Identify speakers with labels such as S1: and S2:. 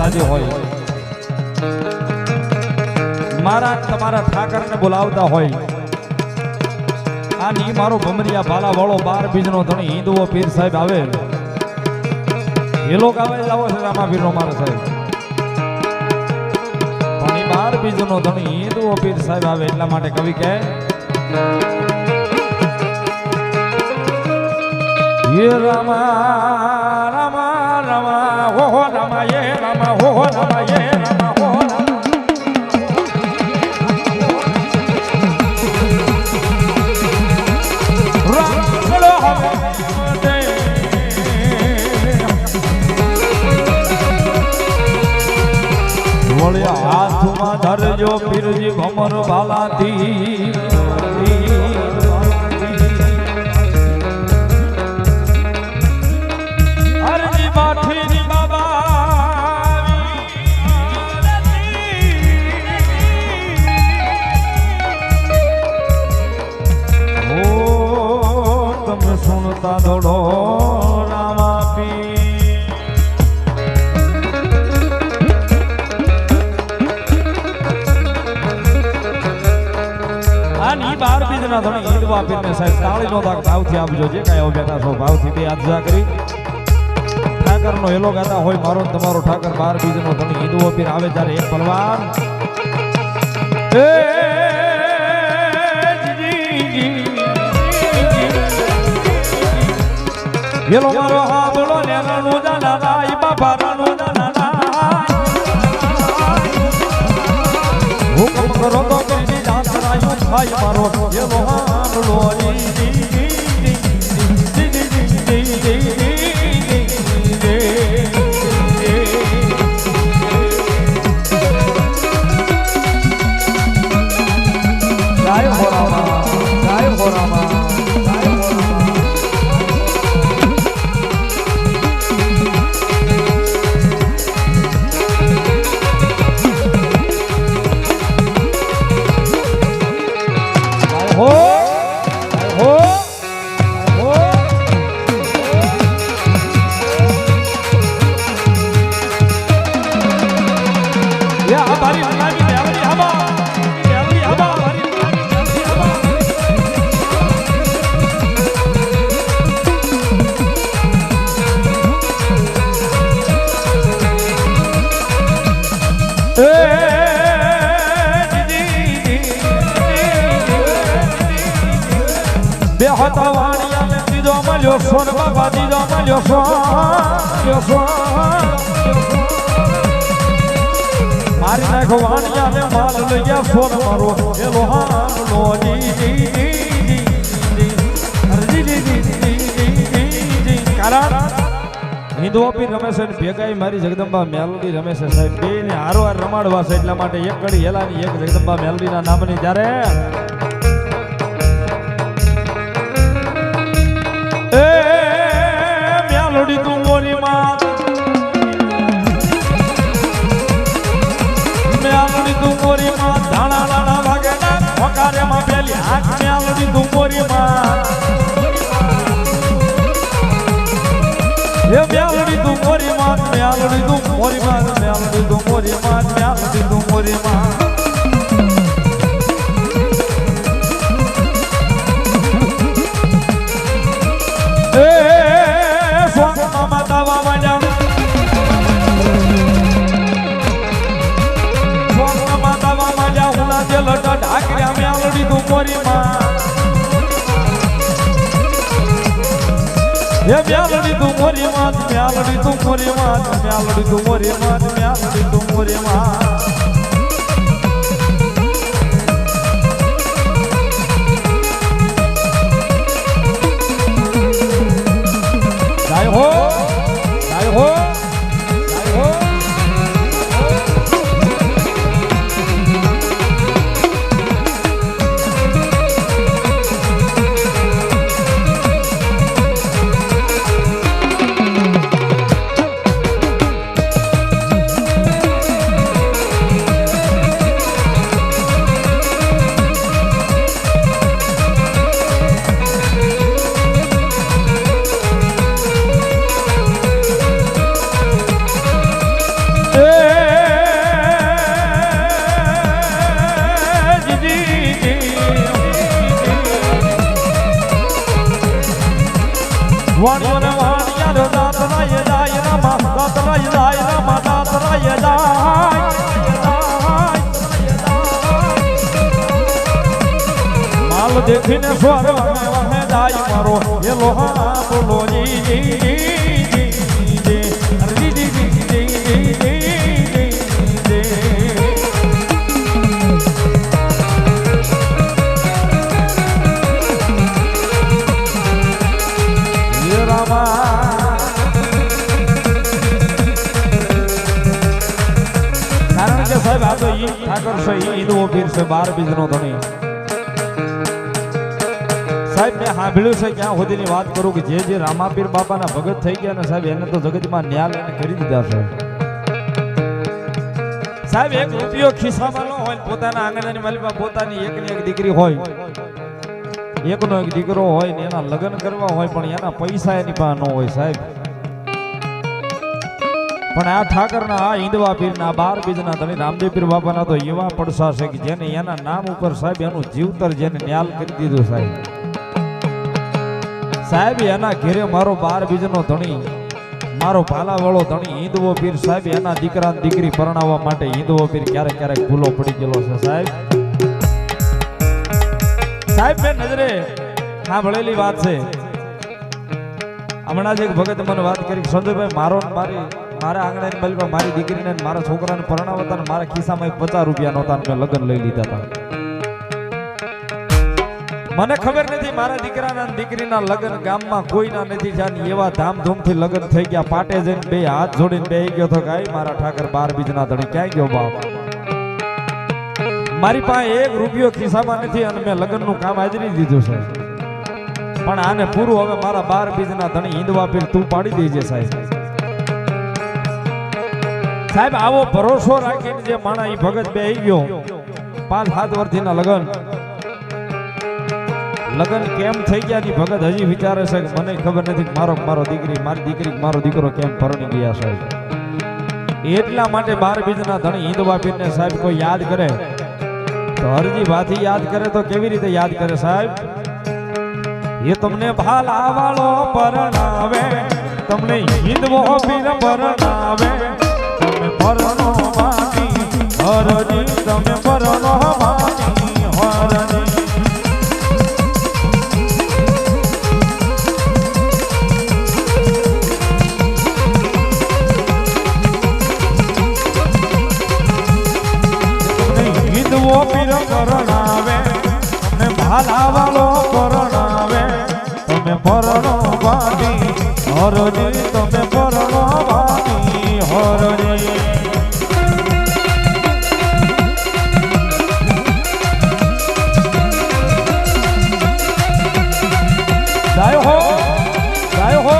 S1: સાજી હોય. મારા ને તમારા ઠાકરને બોલાવતા હોય. આની મારો ભમરિયા ભાલા વાળો બાર બીજનો ધણી હિન્દુઓ પીર સાહેબ આવે. એ લોકો આવે જ આવો છે રામા પીરનો મારો સાહેબ. પણ બાર બીજનો ધણી હિન્દુઓ પીર સાહેબ આવે એટલા માટે કવિ કહે, હે રામા ધરજો પીરજી ભમર ભાલાથી બાર બીજના ધણી ઈદવા પીરને સાહેબ તાળીનો દાગ ભાવથી આપજો. જે કાંઈ બેઠા છો ભાવથી બે હાથ જા કરી. ઠાકરનો હેલો ગાતા હોય મારો તમારો ઠાકર બાર બીજનો ધણી ઈદવો પીર આવે ત્યારે એક પલવાન એ જી, જી, હાય મારો એવો આંબળો બે હતા વાણિયા દીધો મળ્યો સોન બાબા દીધો મળ્યો સોન મારી નાખો વાણિયા ને માલ લઈ ગયા સોન મારો એલો હાલો જી આપી રમે છે ભેગાઈ મારી જગદંબા મેલડી રમે સાહેબ બે ને હારો હાર રમાડવા છે, એટલા માટે એક કડી હેલાની, એક જગદંબા મેલડી ના નામની જ્યારે એ મ્યાલડી તું મોરી માન મ્યાલડી તું મોરી માન મ્યાલડી તું મોરી માન મ્યાલડી તું મોરી માન એ મ્યાલડી તું મોરી માત મ્યાલડી તું મોરી માત મ્યાલડી તું મોરી માત મ્યાલડી તું મોરી માં દેખીને સ્વર વહે જાય મારો એ લોહા બોલો જી જી. તો ઈ ઠાકર છે ઈનો પીર છે, બાર બીજનો ધણી. સાહેબ, મેં સાંભળ્યું છે ક્યાં સુધીની વાત કરું કે જે જે રામાપીર બાપાના ભગત થઈ ગયા ને સાહેબ, એને તો જગતમાં ન્યાલ એને કરી દીધા છે. સાહેબ, એક રૂપિયો ખિસ્સામાં ન હોય પોતાના આંગણાની માલિકમાં પોતાની એકની એક દીકરી હોય. એકનો એક દીકરો હોય ને એના લગ્ન કરવા હોય, પણ એના પૈસા એની પાસે ન હોય સાહેબ. પણ આ ઠાકરના, આ હિંદવા પીરના બાર બીજના ધણી રામદેવ પીર બાપાના તો એવા પડસા છે કે જેને એના નામ ઉપર સાહેબ એનું જીવતર જેને ન્યાલ કરી દીધું સાહેબ. સાહેબ, એના ઘેરે મારો બાર બીજનો ધણી, મારો ભાલાવાળો ધણી હિંદવો પીર સાહેબ, એના દીકરા દીકરી પરણાવવા માટે હિંદવો પીર ક્યારેક ક્યારેક ભૂલો પડી ગયેલો છે સાહેબ. સાહેબ મેં નજરે સાંભળેલી વાત છે. હમણાં જ એક ભગત મને વાત કરી સંજયભાઈ, મારો મારી મારા આંગણાની બલમાં મારી દીકરીને મારા છોકરાને પરણાવતા ને મારા ખિસ્સામાં પચાસ રૂપિયા નહોતા મેં લગ્ન લઈ લીધા હતા મને ખબર નથી મારા દીકરાના દીકરીના લગ્ન ગામમાં કોઈના નથી જાની. એવા ધામધૂમથી લગ્ન થઈ ગયા. પાટે જઈને બે હાથ જોડીને બે ગયો તો કાઈ મારા ઠાકર બાર બીજના ધણી, ક્યાં ગયો બાપ? મારી પાસે એક રૂપિયો ખિસ્સામાં નથી અને મેં લગ્નનું કામ હાજરી દીધું છે. પણ આને પૂરું હવે મારા બાર બીજના ધણી હિંદવા પીર તું પાડી દેજે સાહેબ. સાહેબ, આવો ભરોસો રાખીને જે માણા એ ભગત બે ગયો. પાંચ, સાત વર્ષથીના લગ્ન. લગ્ન કેમ થઈ ગયા ની ભગત? હજી વિચારે છે કે મને ખબર નથી મારો મારો દીકરી, મારી દીકરી મારો દીકરો કેમ પરણી ગયા સાહેબ એટલા માટે બાર બીજના ધણી હિંદવા પીરને સાહેબ કોઈ યાદ કરે? તો હરજી ભાથી યાદ કરે તો કેવી રીતે યાદ કરે સાહેબ? એ તમને ભાલા વાળો પરણાવે, તમને હિન્દવો પીર પરણાવે. પરણો માટી, હરજી તમે પરણો માટી હરજી હિંદવો પીર પરણાવે તમને ભાલા વાળો પરણાવે તમે પરણો માટી, હરજી તમે પરણો માટી હરજી ગાયો હો ગાયો હો